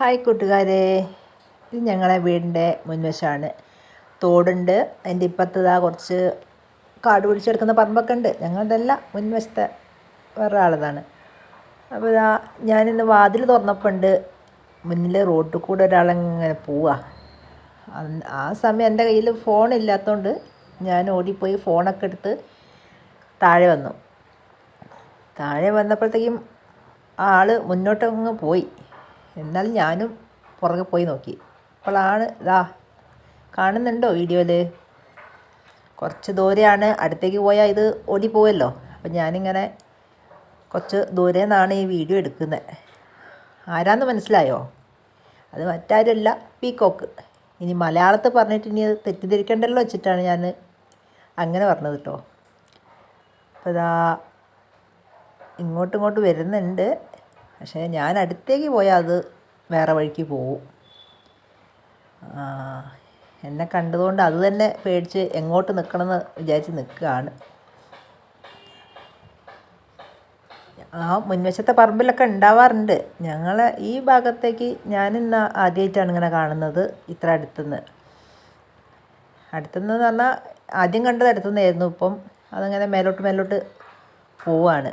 Hi കൂട്ടുകാരെ. ഇത് ഞങ്ങളെ വീടിന്റെ മുൻവശമാണ് തോടുണ്ട്. അതിന്റെ ഇപ്പത്തതാ കുറച്ച് കാട് പിടിച്ചെടുക്കുന്ന പറമ്പൊക്കെ ഉണ്ട്. ഞങ്ങളതല്ല മുൻവശത്തെ വേറെ ആളതാണ് അപ്പോൾ ഇതാ ഞാനിന്ന് വാതിൽ തുറന്നപ്പോൾ ഉണ്ട് മുന്നിൽ റോഡിൽ കൂടെ ഒരാളിങ്ങനെ പോവുക ആ സമയം എന്റെ കയ്യിൽ ഫോണില്ലാത്തതുകൊണ്ട് ഞാൻ ഓടിപ്പോയി ഫോണൊക്കെ എടുത്ത് താഴെ വന്നു. താഴെ വന്നപ്പോഴത്തേക്കും ആൾ മുന്നോട്ടങ്ങ് പോയി. എന്നാൽ ഞാനും പുറകെ പോയി നോക്കി. അപ്പോളാണ് ഇതാ കാണുന്നുണ്ടോ വീഡിയോയിൽ കുറച്ച് ദൂരെയാണ് അടുത്തേക്ക് പോയാൽ ഇത് ഓടിപ്പോവല്ലോ. അപ്പം ഞാനിങ്ങനെ കുറച്ച് ദൂരെ നിന്നാണ് ഈ വീഡിയോ എടുക്കുന്നത് ആരാന്ന് മനസ്സിലായോ? അത് മറ്റാരുമല്ല പീക്കോക്ക്. ഇനി മലയാളത്തിൽ പറഞ്ഞിട്ട് ഇനി അത് തെറ്റിദ്ധരിക്കണ്ടല്ലോ വെച്ചിട്ടാണ് ഞാൻ അങ്ങനെ പറഞ്ഞത് കേട്ടോ. അപ്പോൾ ഇതാ ഇങ്ങോട്ടും ഇങ്ങോട്ട് വരുന്നുണ്ട്. പക്ഷേ ഞാൻ അടുത്തേക്ക് പോയാൽ അത് വേറെ വഴിക്ക് പോവും. എന്നെ കണ്ടതുകൊണ്ട് അത് തന്നെ പേടിച്ച് എങ്ങോട്ട് നിൽക്കണമെന്ന് വിചാരിച്ച് നിൽക്കുകയാണ്. ആ മുൻവശത്തെ പറമ്പിലൊക്കെ ഉണ്ടാവാറുണ്ട്. ഞങ്ങൾ ഈ ഭാഗത്തേക്ക് ഞാനിന്ന് ആദ്യമായിട്ടാണ് ഇങ്ങനെ കാണുന്നത് ഇത്ര അടുത്തുനിന്ന്. അടുത്തുനിന്ന് പറഞ്ഞാൽ ആദ്യം കണ്ടത് അടുത്തുനിന്നായിരുന്നു. ഇപ്പം അതങ്ങനെ മേലോട്ട് മേലോട്ട് പോവാണ്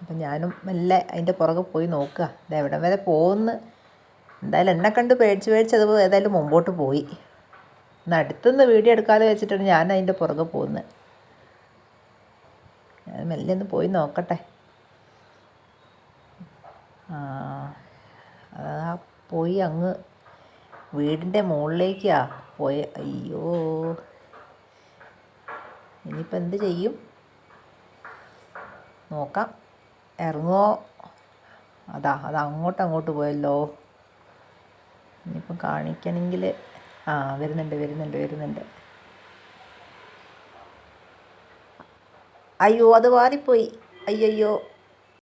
അപ്പം ഞാനും മെല്ലെ അതിന്റെ പുറകെ പോയി നോക്കുക. ഇത് എവിടെ വരെ പോകുന്നു. എന്തായാലും എന്നെ കണ്ട് പേടിച്ച് പേടിച്ച് അത് ഏതായാലും മുമ്പോട്ട് പോയി. എന്നാൽ അടുത്തുനിന്ന് വീഡിയോ എടുക്കാതെ വെച്ചിട്ടാണ് ഞാൻ അതിന്റെ പുറകെ പോകുന്നത് ഞാൻ മെല്ലെ ഒന്ന് പോയി നോക്കട്ടെ. ആ പോയി അങ്ങ് വീടിന്റെ മുകളിലേക്കാ പോയ. അയ്യോ. ഇനിയിപ്പോൾ എന്ത് ചെയ്യും? നോക്കാം. ഇറങ്ങുമോ അതാ അത് അങ്ങോട്ട് അങ്ങോട്ട് പോയല്ലോ. ഇനിയിപ്പം കാണിക്കണമെങ്കിൽ ആ വരുന്നുണ്ട് വരുന്നുണ്ട് വരുന്നുണ്ട്. അയ്യോ അത് വാരിപ്പോയി. അയ്യയ്യോ.